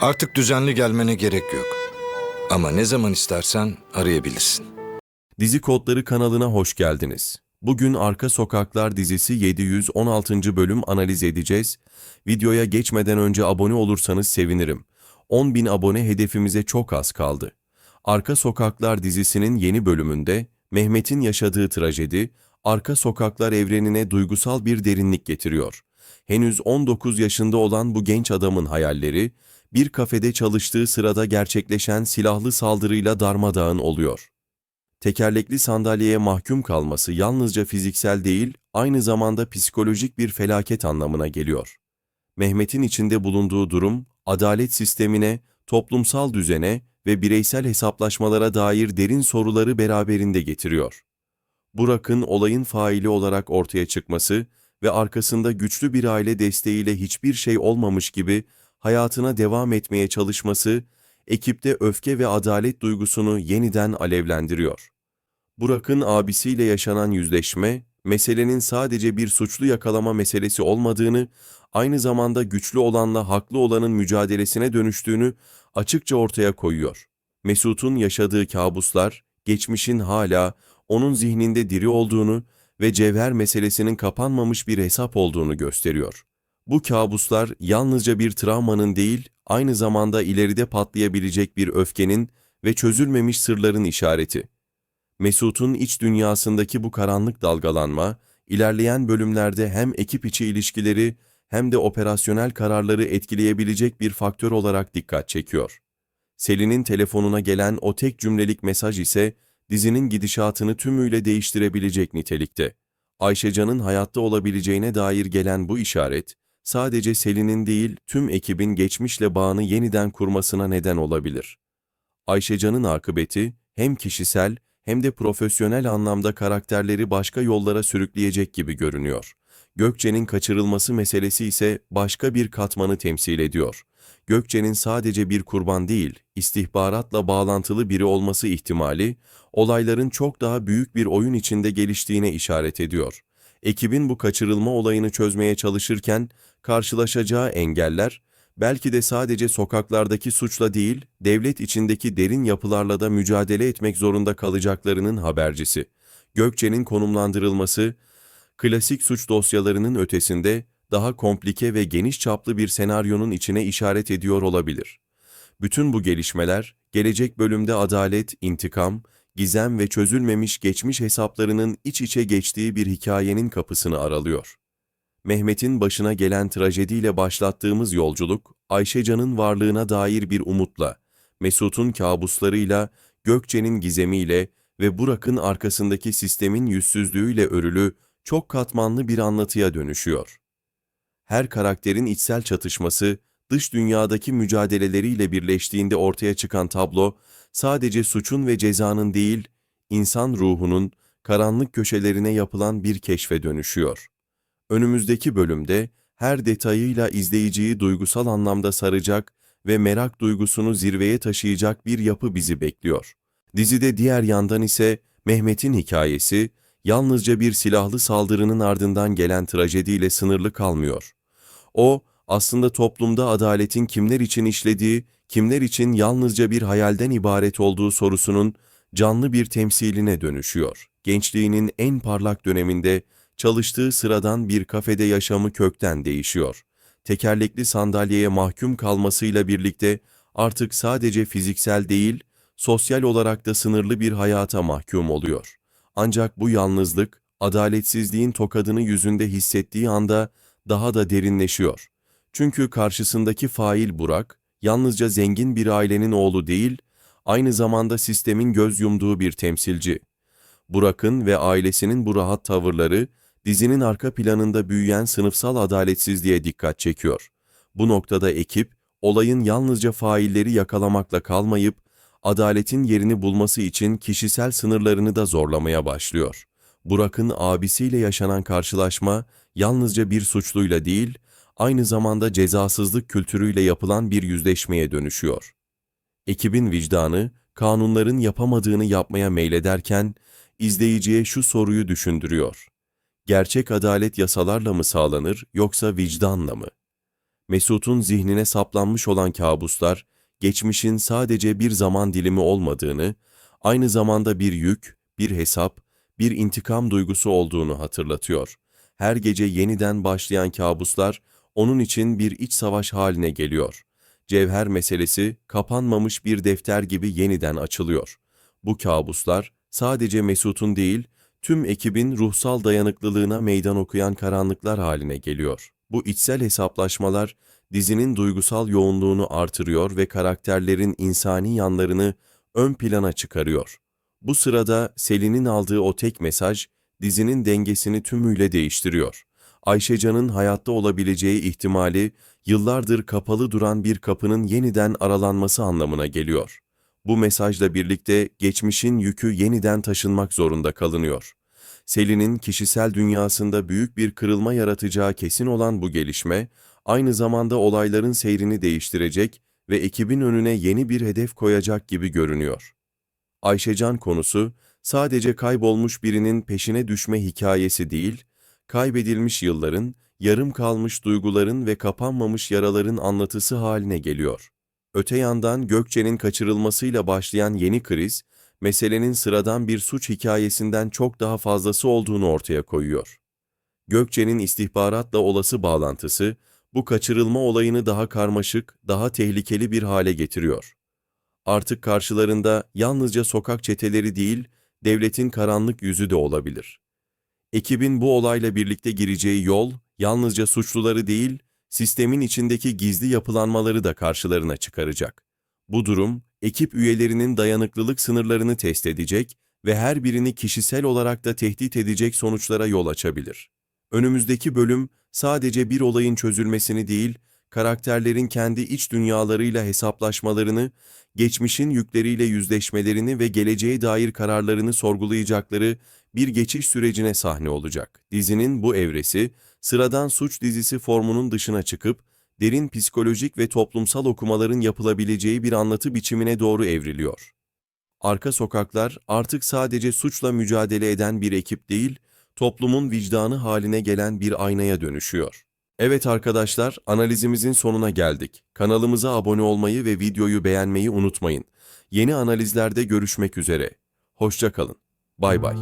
Artık düzenli gelmene gerek yok. Ama ne zaman istersen arayabilirsin. Dizi Kodları kanalına hoş geldiniz. Bugün Arka Sokaklar dizisi 716. bölüm analiz edeceğiz. Videoya geçmeden önce abone olursanız sevinirim. 10.000 abone hedefimize çok az kaldı. Arka Sokaklar dizisinin yeni bölümünde Mehmet'in yaşadığı trajedi, Arka Sokaklar evrenine duygusal bir derinlik getiriyor. Henüz 19 yaşında olan bu genç adamın hayalleri, bir kafede çalıştığı sırada gerçekleşen silahlı saldırıyla darmadağın oluyor tekerlekli sandalyeye mahkum kalması yalnızca fiziksel değil, aynı zamanda psikolojik bir felaket anlamına geliyor. Mehmet'in içinde bulunduğu durum, adalet sistemine, toplumsal düzene ve bireysel hesaplaşmalara dair derin soruları beraberinde getiriyor. Burak'ın olayın faili olarak ortaya çıkması ve arkasında güçlü bir aile desteğiyle hiçbir şey olmamış gibi hayatına devam etmeye çalışması, ekipte öfke ve adalet duygusunu yeniden alevlendiriyor. Burak'ın abisiyle yaşanan yüzleşme, meselenin sadece bir suçlu yakalama meselesi olmadığını, aynı zamanda güçlü olanla haklı olanın mücadelesine dönüştüğünü açıkça ortaya koyuyor. Mesut'un yaşadığı kabuslar, geçmişin hala onun zihninde diri olduğunu ve cevher meselesinin kapanmamış bir hesap olduğunu gösteriyor. Bu kabuslar yalnızca bir travmanın değil, aynı zamanda ileride patlayabilecek bir öfkenin ve çözülmemiş sırların işareti. Mesut'un iç dünyasındaki bu karanlık dalgalanma, ilerleyen bölümlerde hem ekip içi ilişkileri hem de operasyonel kararları etkileyebilecek bir faktör olarak dikkat çekiyor. Selin'in telefonuna gelen o tek cümlelik mesaj ise dizinin gidişatını tümüyle değiştirebilecek nitelikte. Ayşecan'ın hayatta olabileceğine dair gelen bu işaret, sadece Selin'in değil tüm ekibin geçmişle bağını yeniden kurmasına neden olabilir. Ayşecan'ın akıbeti hem kişisel hem de profesyonel anlamda karakterleri başka yollara sürükleyecek gibi görünüyor. Gökçe'nin kaçırılması meselesi ise başka bir katmanı temsil ediyor. Gökçe'nin sadece bir kurban değil, istihbaratla bağlantılı biri olması ihtimali, olayların çok daha büyük bir oyun içinde geliştiğine işaret ediyor. Ekibin bu kaçırılma olayını çözmeye çalışırken karşılaşacağı engeller, belki de sadece sokaklardaki suçla değil, devlet içindeki derin yapılarla da mücadele etmek zorunda kalacaklarının habercisi. Gökçe'nin konumlandırılması, klasik suç dosyalarının ötesinde daha komplike ve geniş çaplı bir senaryonun içine işaret ediyor olabilir. Bütün bu gelişmeler, gelecek bölümde adalet, intikam, gizem ve çözülmemiş geçmiş hesaplarının iç içe geçtiği bir hikayenin kapısını aralıyor. Mehmet'in başına gelen trajediyle başlattığımız yolculuk, Ayşecan'ın varlığına dair bir umutla, Mesut'un kabuslarıyla, Gökçe'nin gizemiyle ve Burak'ın arkasındaki sistemin yüzsüzlüğüyle örülü, çok katmanlı bir anlatıya dönüşüyor. Her karakterin içsel çatışması, dış dünyadaki mücadeleleriyle birleştiğinde ortaya çıkan tablo, sadece suçun ve cezanın değil, insan ruhunun karanlık köşelerine yapılan bir keşfe dönüşüyor. Önümüzdeki bölümde her detayıyla izleyiciyi duygusal anlamda saracak ve merak duygusunu zirveye taşıyacak bir yapı bizi bekliyor. Dizide diğer yandan ise Mehmet'in hikayesi yalnızca bir silahlı saldırının ardından gelen trajediyle sınırlı kalmıyor. O, aslında toplumda adaletin kimler için işlediği, kimler için yalnızca bir hayalden ibaret olduğu sorusunun canlı bir temsiline dönüşüyor. Gençliğinin en parlak döneminde çalıştığı sıradan bir kafede yaşamı kökten değişiyor. Tekerlekli sandalyeye mahkum kalmasıyla birlikte artık sadece fiziksel değil, sosyal olarak da sınırlı bir hayata mahkum oluyor. Ancak bu yalnızlık, adaletsizliğin tokadını yüzünde hissettiği anda daha da derinleşiyor. Çünkü karşısındaki fail Burak, yalnızca zengin bir ailenin oğlu değil, aynı zamanda sistemin göz yumduğu bir temsilci. Burak'ın ve ailesinin bu rahat tavırları, dizinin arka planında büyüyen sınıfsal adaletsizliğe dikkat çekiyor. Bu noktada ekip, olayın yalnızca failleri yakalamakla kalmayıp, adaletin yerini bulması için kişisel sınırlarını da zorlamaya başlıyor. Burak'ın abisiyle yaşanan karşılaşma, yalnızca bir suçluyla değil, aynı zamanda cezasızlık kültürüyle yapılan bir yüzleşmeye dönüşüyor. Ekibin vicdanı, kanunların yapamadığını yapmaya meylederken, izleyiciye şu soruyu düşündürüyor. Gerçek adalet yasalarla mı sağlanır yoksa vicdanla mı? Mesut'un zihnine saplanmış olan kabuslar, geçmişin sadece bir zaman dilimi olmadığını, aynı zamanda bir yük, bir hesap, bir intikam duygusu olduğunu hatırlatıyor. Her gece yeniden başlayan kabuslar onun için bir iç savaş haline geliyor. Cevher meselesi kapanmamış bir defter gibi yeniden açılıyor. Bu kabuslar sadece Mesut'un değil, tüm ekibin ruhsal dayanıklılığına meydan okuyan karanlıklar haline geliyor. Bu içsel hesaplaşmalar dizinin duygusal yoğunluğunu artırıyor ve karakterlerin insani yanlarını ön plana çıkarıyor. Bu sırada Selin'in aldığı o tek mesaj dizinin dengesini tümüyle değiştiriyor. Ayşecan'ın hayatta olabileceği ihtimali yıllardır kapalı duran bir kapının yeniden aralanması anlamına geliyor. Bu mesajla birlikte geçmişin yükü yeniden taşınmak zorunda kalınıyor. Selin'in kişisel dünyasında büyük bir kırılma yaratacağı kesin olan bu gelişme, aynı zamanda olayların seyrini değiştirecek ve ekibin önüne yeni bir hedef koyacak gibi görünüyor. Ayşecan konusu sadece kaybolmuş birinin peşine düşme hikayesi değil, kaybedilmiş yılların, yarım kalmış duyguların ve kapanmamış yaraların anlatısı haline geliyor. Öte yandan Gökçe'nin kaçırılmasıyla başlayan yeni kriz, meselenin sıradan bir suç hikayesinden çok daha fazlası olduğunu ortaya koyuyor. Gökçe'nin istihbaratla olası bağlantısı, bu kaçırılma olayını daha karmaşık, daha tehlikeli bir hale getiriyor. Artık karşılarında yalnızca sokak çeteleri değil, devletin karanlık yüzü de olabilir. Ekibin bu olayla birlikte gireceği yol, yalnızca suçluları değil, sistemin içindeki gizli yapılanmaları da karşılarına çıkaracak. Bu durum, ekip üyelerinin dayanıklılık sınırlarını test edecek ve her birini kişisel olarak da tehdit edecek sonuçlara yol açabilir. Önümüzdeki bölüm sadece bir olayın çözülmesini değil, karakterlerin kendi iç dünyalarıyla hesaplaşmalarını, geçmişin yükleriyle yüzleşmelerini ve geleceğe dair kararlarını sorgulayacakları bir geçiş sürecine sahne olacak. Dizinin bu evresi, sıradan suç dizisi formunun dışına çıkıp, derin psikolojik ve toplumsal okumaların yapılabileceği bir anlatı biçimine doğru evriliyor. Arka sokaklar artık sadece suçla mücadele eden bir ekip değil, toplumun vicdanı haline gelen bir aynaya dönüşüyor. Evet arkadaşlar, analizimizin sonuna geldik. Kanalımıza abone olmayı ve videoyu beğenmeyi unutmayın. Yeni analizlerde görüşmek üzere. Hoşça kalın. Bay bay.